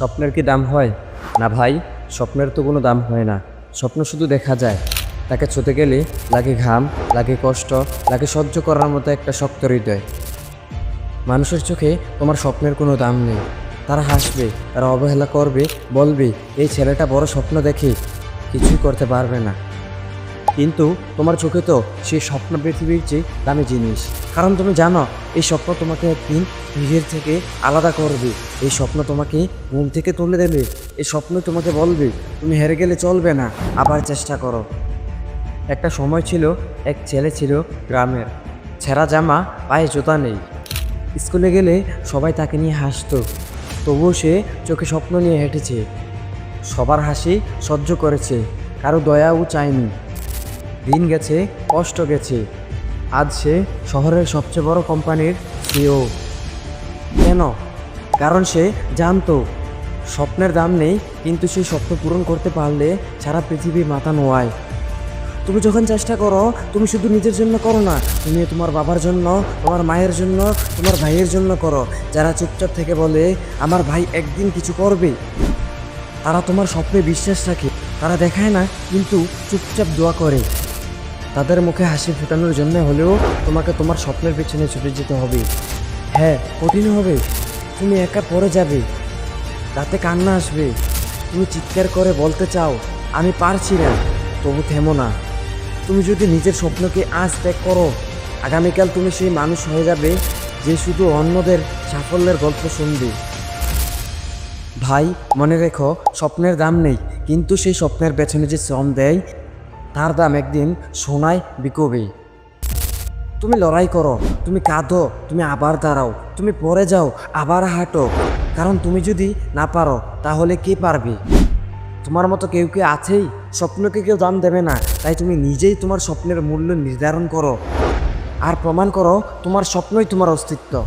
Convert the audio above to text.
স্বপ্নের কি দাম হয়? না ভাই, স্বপ্নের তো কোনো দাম হয় না। স্বপ্ন শুধু দেখা যায়। তাকে ছুতে গেলে লাগে ঘাম, লাগে কষ্ট, লাগে সহ্য করার মতো একটা শক্ত হৃদয়। মানুষের চোখে তোমার স্বপ্নের কোনো দাম নেই। তারা হাসবে, তারা অবহেলা করবে, বলবে, এই ছেলেটা বড় স্বপ্ন দেখে কিছুই করতে পারবে না। কিন্তু তোমার চোখে তো সেই স্বপ্ন পৃথিবীর চেয়ে দামি জিনিস। কারণ তুমি জানো, এই স্বপ্ন তোমাকে একদিন নিজের থেকে আলাদা করবে। এই স্বপ্ন তোমাকে ঘুম থেকে তুলে দেবে। এই স্বপ্ন তোমাকে বলবে, তুমি হেরে গেলে চলবে না, আবার চেষ্টা করো। একটা সময় ছিল, এক ছেলে ছিল গ্রামের। ছেঁড়া জামা, পায়ে জুতা নেই। স্কুলে গেলে সবাই তাকে নিয়ে হাসতো। তবুও সে চোখে স্বপ্ন নিয়ে হেঁটেছে। সবার হাসি সহ্য করেছে। কারও দয়াও চায়নি। দিন গেছে, কষ্ট গেছে। আজ সে শহরের সবচেয়ে বড় কোম্পানির সিও কেন? কারণ সে জানতো, স্বপ্নের দাম নেই, কিন্তু সেই স্বপ্ন পূরণ করতে পারলে সারা পৃথিবী মাথা নোয়ায়। তুমি যখন চেষ্টা করো, তুমি শুধু নিজের জন্য করো না, তুমি তোমার বাবার জন্য, তোমার মায়ের জন্য, তোমার ভাইয়ের জন্য করো। যারা চুপচাপ থেকে বলে, আমার ভাই একদিন কিছু করবে, তারা তোমার স্বপ্নে বিশ্বাস রাখে। তারা দেখায় না, কিন্তু চুপচাপ দোয়া করে। তাদের মুখে হাসি ফোটানোর জন্য হলেও তোমাকে তোমার স্বপ্নের পেছনে ছুটে যেতে হবে। হ্যাঁ কঠিন হবে। তুমি একা পড়ে যাবে। রাতে কান্না আসবে। তুমি চিৎকার করে বলতে চাও, আমি পারছি না। তবু থেমো না। তুমি যদি নিজের স্বপ্নকে আজ ত্যাগ করো, আগামীকাল তুমি সেই মানুষ হয়ে যাবে যে শুধু অন্যদের সাফল্যের গল্প শুনবে। ভাই, মনে রেখো, স্বপ্নের দাম নেই, কিন্তু সেই স্বপ্নের পেছনে যে শ্রম দেয় তার দাম একদিন সোনায় বিকবে। তুমি লড়াই করো, তুমি কাঁদো, তুমি আবার দাঁড়াও, তুমি পরে যাও, আবার হাঁটো। কারণ তুমি যদি না পারো, তাহলে কে পারবে? তোমার মতো কেউ কেউ আছেই? স্বপ্নকে কেউ দাম দেবে না, তাই তুমি নিজেই তোমার স্বপ্নের মূল্য নির্ধারণ করো। আর প্রমাণ করো, তোমার স্বপ্নই তোমার অস্তিত্ব।